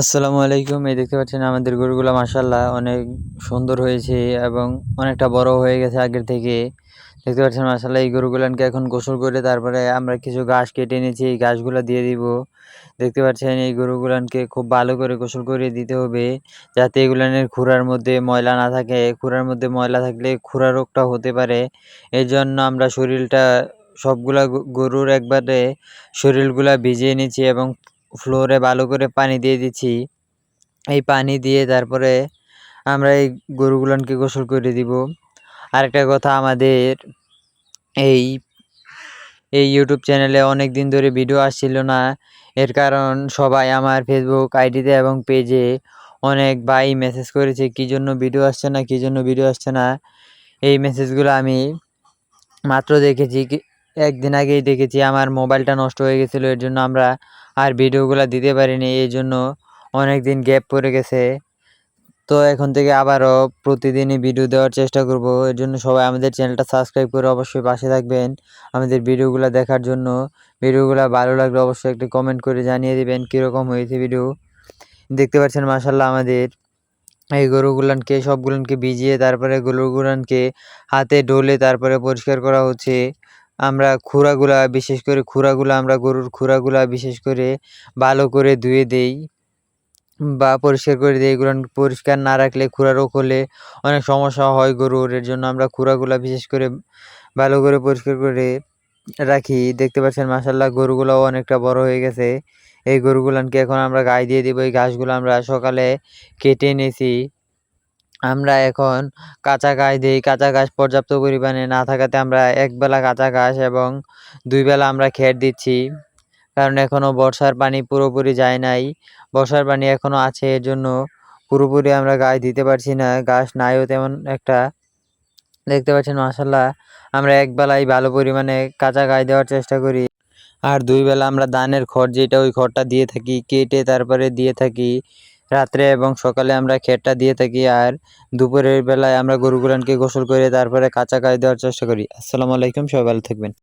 আসসালামু আলাইকুম। এই দেখতে পাচ্ছেন আমাদের গরুগুলো মাসাল্লাহ অনেক সুন্দর হয়েছে এবং অনেকটা বড় হয়ে গেছে আগের থেকে। দেখতে পাচ্ছেন মাসাল্লাহ এই গরুগুলানকে এখন গোসল করে তারপরে আমরা কিছু ঘাস কেটে এনেছি, এই ঘাসগুলো দিয়ে দিব। দেখতে পাচ্ছেন এই গরুগুলানকে খুব ভালো করে গোসল করে দিতে হবে যাতে এগুলানের খুরার মধ্যে ময়লা না থাকে। খুরার মধ্যে ময়লা থাকলে খুরা রোগটা হতে পারে। এই জন্য আমরা শরীরটা সবগুলা গরুর একবারে শরীরগুলা ভিজিয়ে নিচ্ছি এবং ফ্লোরে ভালো করে পানি দিয়ে দিচ্ছি। এই পানি দিয়ে তারপরে আমরা এই গরুগুলানকে গোসল করে দিব। আরেকটা কথা, আমাদের এই এই ইউটিউব চ্যানেলে অনেক দিন ধরে ভিডিও আসছিল না। এর কারণ সবাই আমার ফেসবুক আইডিতে এবং পেজে অনেক ভাই মেসেজ করেছে, কী জন্য ভিডিও আসছে না? কী জন্য ভিডিও আসছে না? এই মেসেজগুলো আমি মাত্র দেখেছি একদিন আগেই দেখেছি, আমার মোবাইলটা নষ্ট হয়ে গেছিল। এর জন্য আমরা আর ভিডিওগুলো দিতে পারিনি, এই জন্য অনেক দিন গ্যাপ পড়ে গেছে। তো এখন থেকে আবারও প্রতিদিনই ভিডিও দেওয়ার চেষ্টা করব, এর জন্য সবাই আমাদের চ্যানেলটা সাবস্ক্রাইব করে অবশ্যই পাশে থাকবেন। আমাদের ভিডিওগুলো দেখার জন্য ভিডিওগুলো ভালো লাগলে অবশ্যই একটি কমেন্ট করে জানিয়ে দেবেন কীরকম হয়েছে ভিডিও দেখতে পাচ্ছেন মাসাল্লাহ আমাদের এই গরুগুলানকে, সবগুলানকে ভিজিয়ে, তারপরে গরুগুলানকে হাতে ডলে তারপরে পরিষ্কার করা হচ্ছে। আমরা খুরাগুলা বিশেষ করে খুরাগুলা আমরা গরুর খুরাগুলা বিশেষ করে ভালো করে ধুয়ে দেই বা পরিষ্কার করে দিই। এগুলো পরিষ্কার না রাখলে খুরা রোগ হলে অনেক সমস্যা হয় গরুর। এর জন্য আমরা খুরাগুলা বিশেষ করে ভালো করে পরিষ্কার করে রাখি। দেখতে পাচ্ছেন মাসাল্লাহ গরুগুলাও অনেকটা বড় হয়ে গেছে। এই গরুগুলানকে এখন আমরা গায়ে দিয়ে দিব। এই ঘাসগুলো আমরা সকালে কেটে এনেছি। আমরা এখন কাঁচা ঘাস দিই, কাঁচা ঘাস পর্যাপ্ত পরিমাণে না থাকাতে আমরা একবেলা কাঁচা ঘাস এবং দুই বেলা আমরা খের দিচ্ছি। কারণ এখনও বর্ষার পানি পুরোপুরি যায় নাই। বর্ষার পানি এখনও আছে, এর জন্য পুরোপুরি আমরা গাছ দিতে পারছি না। গাছ নাইও তেমন একটা। দেখতে পাচ্ছেন মাসাল্লাহ আমরা একবেলাই ভালো পরিমাণে কাঁচা গাছ দেওয়ার চেষ্টা করি। আর দুই বেলা আমরা ধানের খড়, যেটা ওই খড়টা দিয়ে থাকি, কেটে তারপরে দিয়ে থাকি। রাত্রে এবং সকালে আমরা খেরটা দিয়ে থাকি আর দুপুরের বেলায় আমরা গরুগুলানকে গোসল করে তারপরে কাঁচা কাজ দেওয়ার চেষ্টা করি। আসসালামু আলাইকুম, সবাই ভালো থাকবেন।